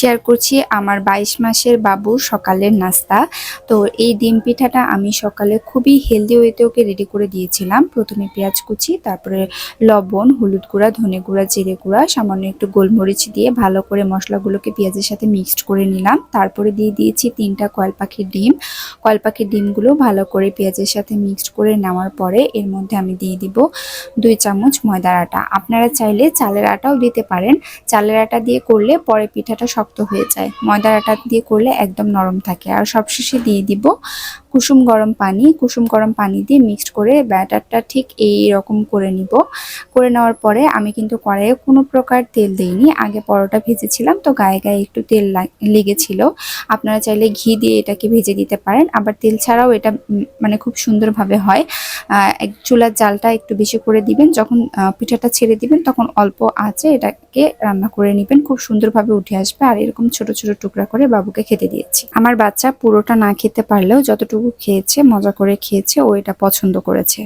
Share করছি আমার বাইশ মাসের বাবুর সকালের নাস্তা। তো এই ডিম পিঠাটা আমি সকালে খুবই হেলদি ওয়েতে ওকে রেডি করে দিয়েছিলাম। প্রথমে পেঁয়াজ কুচি, তারপরে লবণ, হলুদ গুঁড়া, ধনে গুঁড়া, জিরে গুঁড়া, সামান্য একটু গোলমরিচ দিয়ে ভালো করে মশলাগুলোকে পেঁয়াজের সাথে মিক্সড করে নিলাম। তারপরে দিয়ে দিয়েছি তিনটা কয়েল পাখির ডিম। কয়েল পাখির ডিমগুলো ভালো করে পেঁয়াজের সাথে মিক্সড করে নেওয়ার পরে এর মধ্যে আমি দিয়ে দিব দুই চামচ ময়দার আটা। আপনারা চাইলে চালের আটাও দিতে পারেন। চালের আটা দিয়ে করলে পরে পিঠাটা শক্ত হয়ে যায়। ময়দার আটা দিয়ে করলে একদম নরম থাকে। আর সবশেষে দিয়ে দিব কুসুম গরম পানি, কুসুম গরম পানি দিয়ে মিক্সড করে ব্যাটারটা ঠিক এই রকম করে নিব। করে নেওয়ার পরে আমি কিন্তু কড়াইয়ে কোনো প্রকার তেল দিইনি। আগে পরোটা ভেজেছিলাম, তো গায়ে গায়ে একটু তেল লাগ- লেগেছিল। আপনারা চাইলে ঘি দিয়ে এটাকে ভেজে দিতে পারেন, আবার তেল ছাড়াও এটা মানে খুব সুন্দরভাবে হয়। এক চুলার জালটা একটু বেশি করে দিবেন, যখন পিঠাটা ছেড়ে দিবেন তখন অল্প আছে এটাকে রান্না করে নেবেন। খুব সুন্দরভাবে উঠে আসবে। আর এরকম ছোট ছোট টুকরা করে বাবুকে খেতে দিয়েছি। আমার বাচ্চা পুরোটা না খেতে পারলেও যতটুকু খেয়েছে মজা করে খেয়েছে ও এটা পছন্দ করেছে।